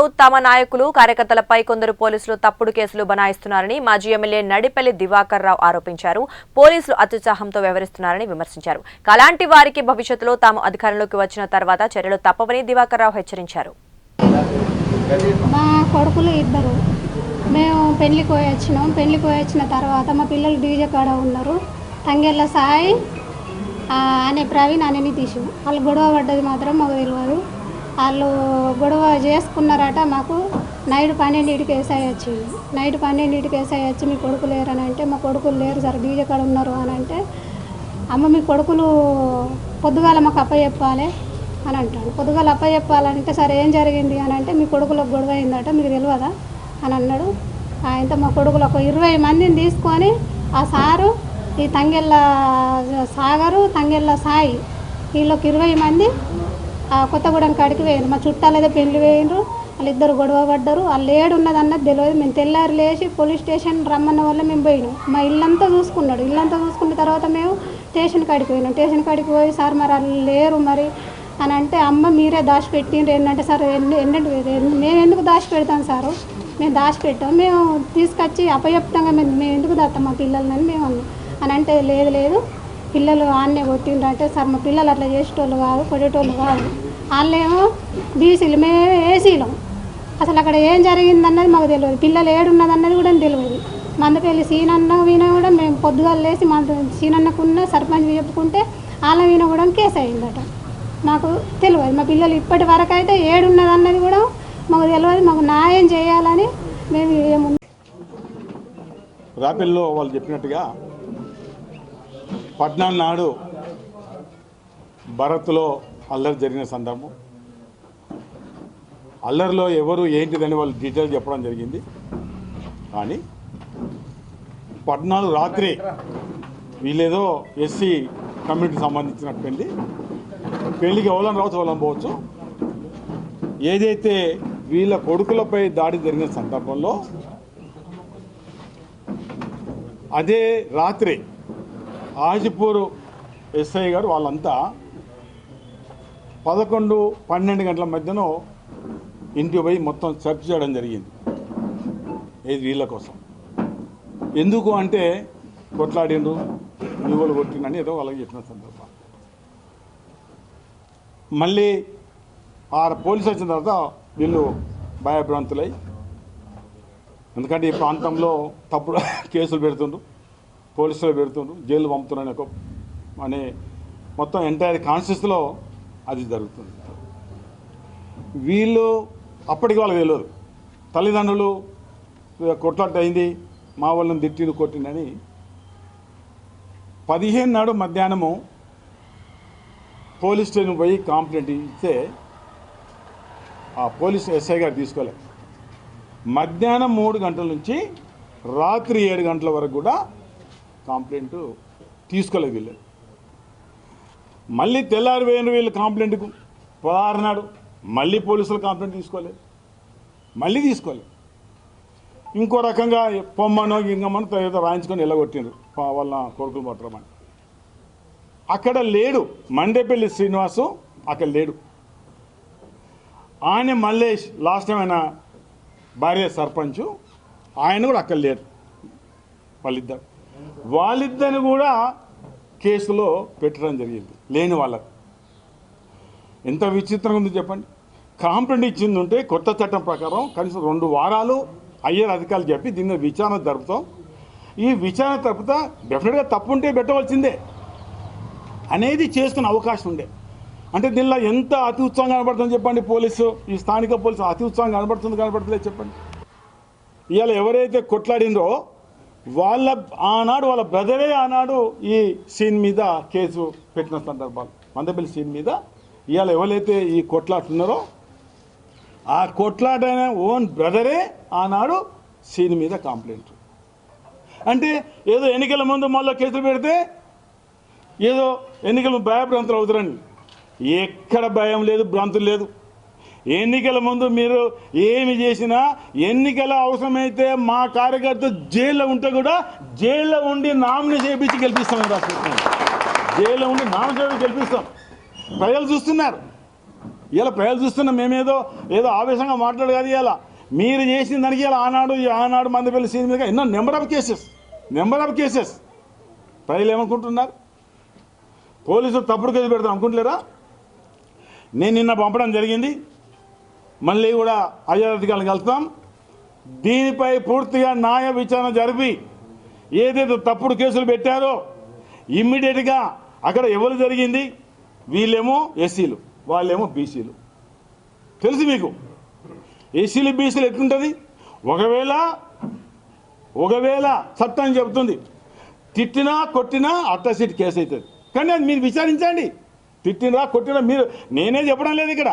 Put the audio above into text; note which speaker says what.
Speaker 1: జిల్లాలో తమ నాయకులు కార్యకర్తలపై కొందరు పోలీసులు తప్పుడు కేసులు బనాయిస్తున్నారని మాజీ ఎమ్మెల్యే నడిపల్లి దివాకర్ రావు ఆరోపించారు. పోలీసులు అత్యుత్సాహంతో వ్యవహరిస్తున్నారని విమర్శించారు. అలాంటి వారికి భవిష్యత్తులో తాము అధికారంలోకి వచ్చిన తర్వాత చర్యలు తప్పవని దివాకర్ రావు హెచ్చరించారు.
Speaker 2: మా కొడుకులు ఇద్దరు. మేము పెళ్ళికి పోయి వచ్చినాం. పెళ్ళికి పోయి వచ్చిన తర్వాత మా పిల్లలు డీజే కాడ ఉన్నారు. తంగెళ్ళ సాయి అనే ప్రవీణ్ అనే నితీష్. వాళ్ళు గొడవ పడ్డది మాత్రం మాకు తెలియదు. వాళ్ళు గొడవ చేసుకున్నారట మాకు. నైట్ పన్నెండింటికి వేసాయి వచ్చింది నైట్ పన్నెండింటికి వేసాయి వచ్చి మీ కొడుకు లేరు అని అంటే మా కొడుకులు లేరు సార్ డీజే కాడ ఉన్నారు అని అంటే అమ్మ మీ కొడుకులు పొద్దుగాల మాకు అప్ప చెప్పాలి అని అంటాడు. పొద్దుగాల అప్ప చెప్పాలంటే సరే ఏం జరిగింది అని అంటే మీ కొడుకులకు గొడవ అయిందట మీకు తెలియదా అని అన్నాడు. ఆయనతో మా కొడుకులు ఒక ఇరవై మందిని తీసుకొని ఆ సారు ఈ తంగెళ్ళ సాగరు తంగెళ్ళ సాయి వీళ్ళకి ఇరవై మంది కొత్తగూడెం కాడికి వేయండి మా చుట్టాలు ఏదో పెళ్ళి వాళ్ళు ఇద్దరు గొడవ పడ్డారు. వాళ్ళు ఏడు ఉన్నదన్నది తెలియదు. మేము తెల్లారి లేచి పోలీస్ స్టేషన్ రమ్మన్న వల్ల మేము పోయినాం. మా ఇల్లంతా చూసుకున్నాడు. ఇల్లంతా చూసుకున్న తర్వాత మేము స్టేషన్ కాడికి పోయినాం. స్టేషన్ కాడికి పోయి సార్ మరి వాళ్ళు లేరు మరి? అని అంటే అమ్మ మీరే దాచిపెట్టిండ్రు. ఏంటంటే సార్ ఎన్ని ఎన్నంటే మేము ఎందుకు దాచిపెడతాం సారు? మేము దాచిపెట్టాం. మేము తీసుకొచ్చి అపయప్తంగా మేము మేము ఎందుకు దాస్తాం? మా పిల్లలని మేము అన్నాం. అని అంటే లేదు లేదు. పిల్లలు ఆన్నే కొట్టిండ్రు అంటే సార్ మా పిల్లలు అట్లా చేసేటోళ్ళు కాదు కొట్టేటోళ్ళు కాదు. వాళ్ళేమో బీసీలు మేము ఏసీలం అసలు అక్కడ ఏం జరిగిందన్నది మాకు తెలియదు పిల్లలు ఏడున్నదన్నది కూడా తెలియదు మందపల్లి సీనన్న వీణ కూడా మేము పొద్దుగాల లేచి మంద సీనన్నకున్న సర్పంచ్ చెప్పుకుంటే వాళ్ళ వీణ కూడా కేసు అయిందట. మాకు తెలియదు మా పిల్లలు ఇప్పటి వరకు అయితే ఏడున్నదన్నది కూడా మాకు తెలియదు మాకు న్యాయం చేయాలని మేము ఏముంది
Speaker 3: రాపెల్లో వాళ్ళు చెప్పినట్టుగా పట్నం నాడు భరత్లో అల్లరి జరిగిన సందర్భం. అల్లరిలో ఎవరు ఏంటిదని వాళ్ళు డీటెయిల్ చెప్పడం జరిగింది. కానీ పద్నాలుగు రాత్రి వీళ్ళేదో ఎస్సీ కమ్యూనిటీకి సంబంధించినట్టు పెళ్ళి పెళ్ళికి ఎవరం రావచ్చు ఎవరం పోవచ్చు. ఏదైతే వీళ్ళ కొడుకులపై దాడి జరిగిన సందర్భంలో అదే రాత్రి ఆజిపూర్ ఎస్ఐ గారు వాళ్ళంతా పదకొండు పన్నెండు గంటల మధ్యన ఇంటికి పోయి మొత్తం సెర్చ్ చేయడం జరిగింది. ఏది వీళ్ళ కోసం. ఎందుకు అంటే కొట్లాడిండు మీ కొట్టిండని ఏదో వాళ్ళకి చెప్పిన సందర్భం. మళ్ళీ ఆ పోలీసు వచ్చిన తర్వాత వీళ్ళు భయభ్రాంతులై ఎందుకంటే ఈ ప్రాంతంలో తప్పుడు కేసులు పెడుతుండ్రు. పోలీసులు పెడుతుండ్రు జైలు పంపుతున్నారని ఒక అనే మొత్తం ఎంటైర్ కాన్షియస్లో అది జరుగుతుంది. వీళ్ళు అప్పటికి వాళ్ళకి తెలియదు. తల్లిదండ్రులు కొట్లాట అయింది మా వాళ్ళని తిట్టిండు కొట్టిండని పదిహేను నాడు మధ్యాహ్నము పోలీస్ స్టేషన్ పోయి కంప్లైంట్ ఇస్తే ఆ పోలీస్ ఎస్ఐ గారు తీసుకోలేదు మధ్యాహ్నం మూడు గంటల నుంచి రాత్రి ఏడు గంటల వరకు కూడా కంప్లైంట్ తీసుకోలేదు వీళ్ళు. మళ్ళీ తెల్లారి వేయను వీళ్ళు కంప్లైంట్కు పదహారు నాడు మళ్ళీ పోలీసులు కంప్లైంట్ తీసుకోలేదు. మళ్ళీ తీసుకోలేదు. ఇంకో రకంగా పొమ్మనో ఇంకమ్మనో తర్వాత రాయించుకొని వెళ్ళగొట్టిండ్రు వాళ్ళ కొడుకులు పట్టరమని అక్కడ లేడు. మండేపల్లి శ్రీనివాసు అక్కడ లేడు. ఆయన మల్లేష్ లాస్ట్ టైం ఆయన భార్య సర్పంచు ఆయన కూడా అక్కడ లేరు. వాళ్ళిద్దరు. వాళ్ళిద్దరిని కూడా కేసులో పెట్టడం జరిగింది లేని వాళ్ళకు. ఎంత విచిత్రంగా ఉంది చెప్పండి. కాంప్లైంట్ ఇచ్చింది ఉంటే కొత్త చట్టం ప్రకారం కనీసం రెండు వారాలు అయ్యర్ అధికారులు చెప్పి దీన్ని విచారణ జరుపుతాం. ఈ విచారణ తప్పుతా డెఫినెట్గా తప్పు ఉంటే పెట్టవలసిందే. అనేది చేసుకునే అవకాశం ఉండే. అంటే దీనిలో ఎంత అతి ఉత్సాహం కనబడుతుంది చెప్పండి పోలీసు ఈ స్థానిక పోలీసు అతి ఉత్సాహం కనబడుతుంది కనబడతలేదు చెప్పండి. ఇవాళ ఎవరైతే కొట్లాడిందో వాళ్ళ ఆనాడు వాళ్ళ బ్రదరే ఆనాడు ఈ సీన్ మీద కేసు పెట్టిన సందర్భాలు. మందపల్లి సీన్ మీద ఇవాళ ఎవరైతే ఈ కొట్లాడుతున్నారో ఆ కొట్లాడిన ఓన్ బ్రదరే ఆనాడు సీన్ మీద కంప్లైంట్ అంటే ఏదో ఎన్నికల ముందు మళ్ళీ కేసులు పెడితే ఏదో ఎన్నికలు భయభ్రాంతులు అవుతారని ఎక్కడ భయం లేదు భ్రాంతులు లేదు. ఎన్నికల ముందు మీరు ఏమి చేసినా ఎన్నికల అవసరమైతే మా కార్యకర్త జైల్లో ఉంటే కూడా జైల్లో ఉండి నామినీ చేపించి గెలిపిస్తాం రాష్ట్రం. జైల్లో ఉండి నామినీ చేపించి గెలిపిస్తాం. ప్రజలు చూస్తున్నారు. ఇలా ప్రజలు చూస్తున్నాం మేమేదో ఏదో ఆవేశంగా మాట్లాడు కాదు ఇలా. మీరు చేసిన దానికి ఇలా ఆనాడు ఆనాడు మందపల్లి సీన్ మీద ఎన్నో number of cases number of cases. ప్రజలు ఏమనుకుంటున్నారు? పోలీసులు తప్పుడు కేసు పెడతాం అనుకుంటలేరా? నేను నిన్న పంపడం జరిగింది. మళ్ళీ కూడా అధికారులను కలుస్తాం. దీనిపై పూర్తిగా న్యాయ విచారణ జరిపి ఏదైతే తప్పుడు కేసులు పెట్టారో ఇమ్మీడియట్గా అక్కడ ఎవరు జరిగింది? వీళ్ళేమో ఎస్సీలు వాళ్ళేమో బీసీలు. తెలుసు మీకు? ఎస్సీలు బీసీలు ఎట్లుంటుంది? ఒకవేళ ఒకవేళ చట్టం చెబుతుంది తిట్టినా కొట్టినా అట్టసీట్ కేసు అవుతుంది కానీ అది మీరు విచారించండి. తిట్టినా కొట్టినా మీరు నేనే చెప్పడం లేదు ఇక్కడ.